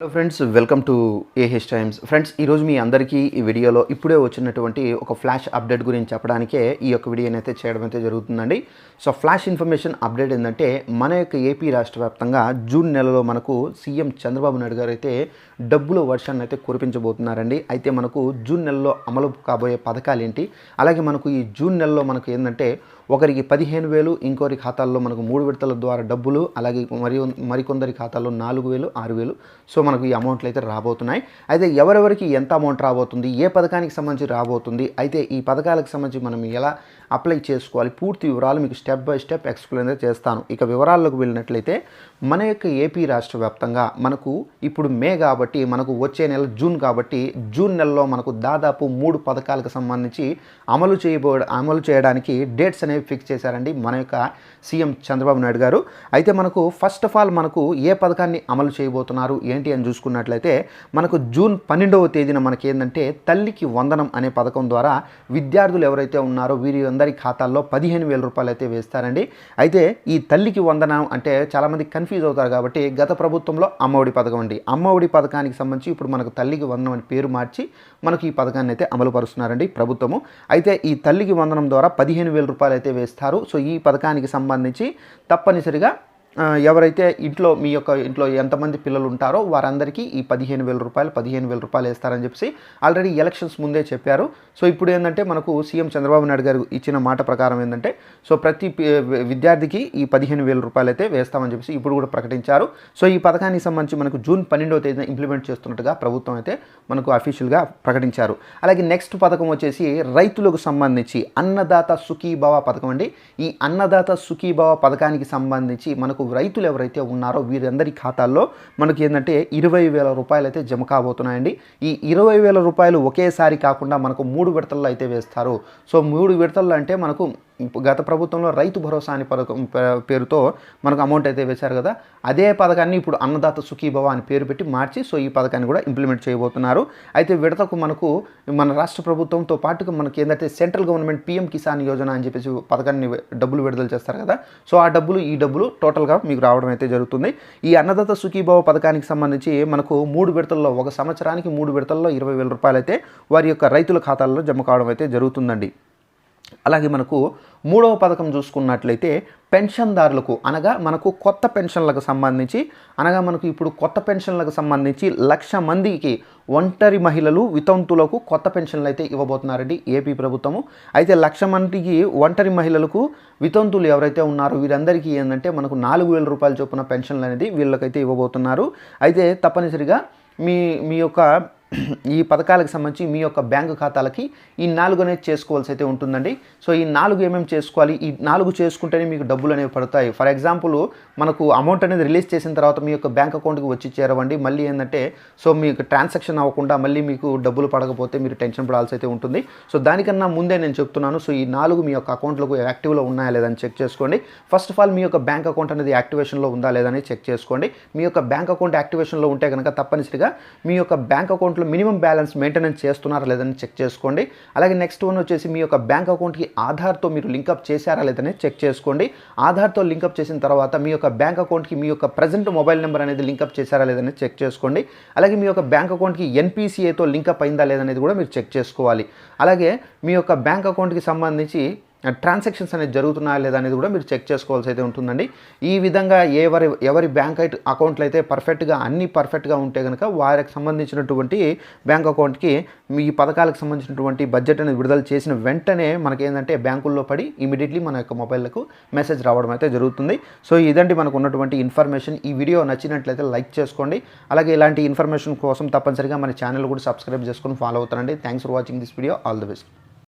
Hello friends welcome to AH Times friends ఈరోజు మీ అందరికీ ఈ వీడియోలో ఇప్పుడే వచ్చినటువంటి ఒక ఫ్లాష్ అప్డేట్ గురించి చెప్పడానికే ఈ యొక్క వీడియోని అయితే చేయడం అయితే జరుగుతుందండి. సో ఫ్లాష్ ఇన్ఫర్మేషన్ అప్డేట్ ఏంటంటే మన యొక్క ఏపీ రాష్ట్ర వ్యాప్తంగా జూన్ నెలలో మనకు సీఎం చంద్రబాబు నాయుడు గారు అయితే డబ్బుల వర్షాన్ని అయితే కురిపించబోతున్నారండి. అయితే మనకు జూన్ నెలలో అమలు కాబోయే పథకాలు ఏంటి? అలాగే మనకు ఈ జూన్ నెలలో మనకు ఏంటంటే ఒకరికి పదిహేను వేలు ఇంకొకరి ఖాతాల్లో మనకు మూడు విడతల ద్వారా డబ్బులు అలాగే మరి మరికొందరి ఖాతాల్లో నాలుగు వేలు ఆరు వేలు. సో మనకు ఈ అమౌంట్లు అయితే రాబోతున్నాయి. అయితే ఎవరెవరికి ఎంత అమౌంట్ రాబోతుంది ఏ పథకానికి సంబంధించి రాబోతుంది అయితే ఈ పథకాలకు సంబంధించి మనం ఎలా అప్లై చేసుకోవాలి. పూర్తి వివరాలు మీకు స్టెప్ బై స్టెప్ ఎక్స్ప్లెయిన్ చేస్తాను. ఇక వివరాల్లోకి వెళ్ళినట్లయితే మన యొక్క ఏపీ రాష్ట్ర వ్యాప్తంగా మనకు ఇప్పుడు మే కాబట్టి మనకు వచ్చే నెల జూన్ కాబట్టి జూన్ నెలలో మనకు దాదాపు మూడు పథకాలకు సంబంధించి అమలు చేయబో అమలు చేయడానికి డేట్స్ అనేవి ఫిక్స్ చేశారండి మన యొక్క సీఎం చంద్రబాబు నాయుడు గారు. అయితే మనకు ఫస్ట్ ఆఫ్ ఆల్ మనకు ఏ పథకాన్ని అమలు చేయబోతున్నారు ఏంటి అని చూసుకున్నట్లయితే మనకు జూన్ పన్నెండవ తేదీన మనకి ఏంటంటే తల్లికి వందనం అనే పథకం ద్వారా విద్యార్థులు ఎవరైతే ఉన్నారో వీరి అందరి ఖాతాల్లో పదిహేను వేల రూపాయలు అయితే వేస్తారండి. అయితే ఈ తల్లికి వందనం అంటే చాలామంది కన్ఫ్యూజ్ అవుతారు కాబట్టి గత ప్రభుత్వంలో అమ్మఒడి పథకం అండి. అమ్మఒడి పథకానికి సంబంధించి ఇప్పుడు మనకు తల్లికి వందనం అని పేరు మార్చి మనకు ఈ పథకాన్ని అయితే అమలు పరుస్తున్నారండి ప్రభుత్వము. అయితే ఈ తల్లికి వందనం ద్వారా పదిహేను వేల రూపాయలు అయితే వేస్తారు. సో ఈ పథకానికి సంబంధించి తప్పనిసరిగా ఎవరైతే ఇంట్లో మీ యొక్క ఇంట్లో ఎంతమంది పిల్లలు ఉంటారో వారందరికీ ఈ పదిహేను వేల రూపాయలు పదిహేను వేల రూపాయలు వేస్తారని చెప్పేసి ఆల్రెడీ ఎలక్షన్స్ ముందే చెప్పారు. సో ఇప్పుడు ఏంటంటే మనకు సీఎం చంద్రబాబు నాయుడు గారు ఇచ్చిన మాట ప్రకారం ఏంటంటే సో ప్రతి విద్యార్థికి ఈ పదిహేను వేల రూపాయలు అయితే వేస్తామని చెప్పేసి ఇప్పుడు కూడా ప్రకటించారు. సో ఈ పథకానికి సంబంధించి మనకు జూన్ పన్నెండవ తేదీన ఇంప్లిమెంట్ చేస్తున్నట్టుగా ప్రభుత్వం అయితే మనకు అఫీషియల్గా ప్రకటించారు. అలాగే నెక్స్ట్ పథకం వచ్చేసి రైతులకు సంబంధించి అన్నదాత సుఖీభవ పథకం అండి. ఈ అన్నదాత సుఖీభవ పథకానికి సంబంధించి మనకు రైతులు ఎవరైతే ఉన్నారో వీరందరి ఖాతాల్లో మనకి ఏంటంటే ఇరవై వేల రూపాయలు అయితే జమ కాబోతున్నాయండి. ఈ ఇరవై వేల రూపాయలు ఒకేసారి కాకుండా మనకు మూడు విడతల్లో అయితే వేస్తారు. సో మూడు విడతల్లో అంటే మనకు గత ప్రభుత్వంలో రైతు భరోసా అనే పథకం పే- పేరుతో మనకు అమౌంట్ అయితే వేశారు కదా అదే పథకాన్ని ఇప్పుడు అన్నదాత సుఖీభవ అని పేరు పెట్టి మార్చి సో ఈ పథకాన్ని కూడా ఇంప్లిమెంట్ చేయబోతున్నారు. అయితే విడతకు మనకు మన రాష్ట్ర ప్రభుత్వంతో పాటుగా మనకి ఏంటంటే central government PM Kisan Yojana అని చెప్పేసి పథకాన్ని డబ్బులు విడుదల చేస్తారు కదా సో ఆ డబ్బులు ఈ డబ్బులు టోటల్గా మీకు రావడం అయితే జరుగుతుంది. ఈ అన్నదాత సుఖీభవ పథకానికి సంబంధించి మనకు మూడు విడతల్లో ఒక సంవత్సరానికి మూడు విడతల్లో ఇరవై వేల రూపాయలు అయితే వారి యొక్క రైతుల ఖాతాల్లో జమ కావడం అయితే జరుగుతుందండి. అలాగే మనకు మూడవ పథకం చూసుకున్నట్లయితే పెన్షన్దారులకు అనగా మనకు కొత్త పెన్షన్లకు సంబంధించి అనగా మనకు ఇప్పుడు కొత్త పెన్షన్లకు సంబంధించి లక్ష మందికి ఒంటరి మహిళలు వితంతులకు కొత్త పెన్షన్లు అయితే ఇవ్వబోతున్నారండి ఏపీ ప్రభుత్వము. అయితే లక్ష మందికి ఒంటరి మహిళలకు వితంతులు ఎవరైతే ఉన్నారో వీరందరికీ ఏంటంటే మనకు నాలుగు వేల రూపాయల చొప్పున పెన్షన్లు అనేది వీళ్ళకైతే ఇవ్వబోతున్నారు. అయితే తప్పనిసరిగా మీ మీ యొక్క ఈ పథకాలకు సంబంధించి మీ యొక్క బ్యాంకు ఖాతాలకి ఈ నాలుగు అనేది చేసుకోవాల్సి అయితే ఉంటుందండి. సో ఈ నాలుగు ఏమేమి చేసుకోవాలి? ఈ నాలుగు చేసుకుంటేనే మీకు డబ్బులు అనేవి పడతాయి. ఫర్ ఎగ్జాంపుల్ మనకు అమౌంట్ అనేది రిలీజ్ చేసిన తర్వాత మీ యొక్క బ్యాంక్ అకౌంట్కి వచ్చి చేరవండి. మళ్ళీ ఏంటంటే సో మీకు ట్రాన్సాక్షన్ అవ్వకుండా మళ్ళీ మీకు డబ్బులు పడకపోతే మీరు టెన్షన్ పడాల్సి అయితే ఉంటుంది. సో దానికన్నా ముందే నేను చెప్తున్నాను. సో ఈ నాలుగు మీ యొక్క అకౌంట్లకు యాక్టివ్లో ఉన్నాయా లేదని చెక్ చేసుకోండి. ఫస్ట్ ఆఫ్ ఆల్ మీ యొక్క బ్యాంక్ అకౌంట్ అనేది యాక్టివేషన్లో ఉందా లేదని చెక్ చేసుకోండి. మీ యొక్క బ్యాంక్ అకౌంట్ యాక్టివేషన్లో ఉంటే కనుక తప్పనిసరిగా మీ యొక్క బ్యాంక్ అకౌంట్ అకౌంట్లో మినిమం బ్యాలెన్స్ మెయింటెనెన్స్ చేస్తున్నారా లేదని చెక్ చేసుకోండి. అలాగే నెక్స్ట్ వన్ వచ్చేసి మీ యొక్క బ్యాంక్ అకౌంట్కి ఆధార్తో మీరు లింకప్ చేశారా లేదని చెక్ చేసుకోండి. ఆధార్తో లింకప్ చేసిన తర్వాత మీ యొక్క బ్యాంక్ అకౌంట్కి మీ యొక్క ప్రజెంట్ మొబైల్ నెంబర్ అనేది లింకప్ చేశారా లేదని చెక్ చేసుకోండి. అలాగే మీ యొక్క బ్యాంక్ అకౌంట్కి ఎన్పిసిఏతో లింకప్ అయిందా లేదనేది కూడా మీరు చెక్ చేసుకోవాలి. అలాగే మీ యొక్క బ్యాంక్ అకౌంట్కి సంబంధించి ట్రాన్సాక్షన్స్ అనేది జరుగుతున్నాయా లేదా అనేది కూడా మీరు చెక్ చేసుకోవాల్సి అయితే ఉంటుందండి. ఈ విధంగా ఎవరి ఎవరి బ్యాంక్ అకౌంట్లు అయితే పర్ఫెక్ట్గా అన్ని పర్ఫెక్ట్గా ఉంటే కనుక వారికి సంబంధించినటువంటి బ్యాంక్ అకౌంట్కి మీ పథకాలకు సంబంధించినటువంటి బడ్జెట్ అనేది విడుదల చేసిన వెంటనే మనకి ఏంటంటే బ్యాంకుల్లో పడి ఇమీడియట్లీ మన యొక్క మొబైల్లకు మెసేజ్ రావడం అయితే జరుగుతుంది. సో ఇదండి మనకు ఉన్నటువంటి ఇన్ఫర్మేషన్ ఈ వీడియో నచ్చినట్లయితే లైక్ చేసుకోండి. అలాగే ఇలాంటి ఇన్ఫర్మేషన్ కోసం తప్పనిసరిగా మన ఛానల్ కూడా సబ్స్క్రైబ్ చేసుకొని ఫాలో అవుతారండి thanks for watching this video all the best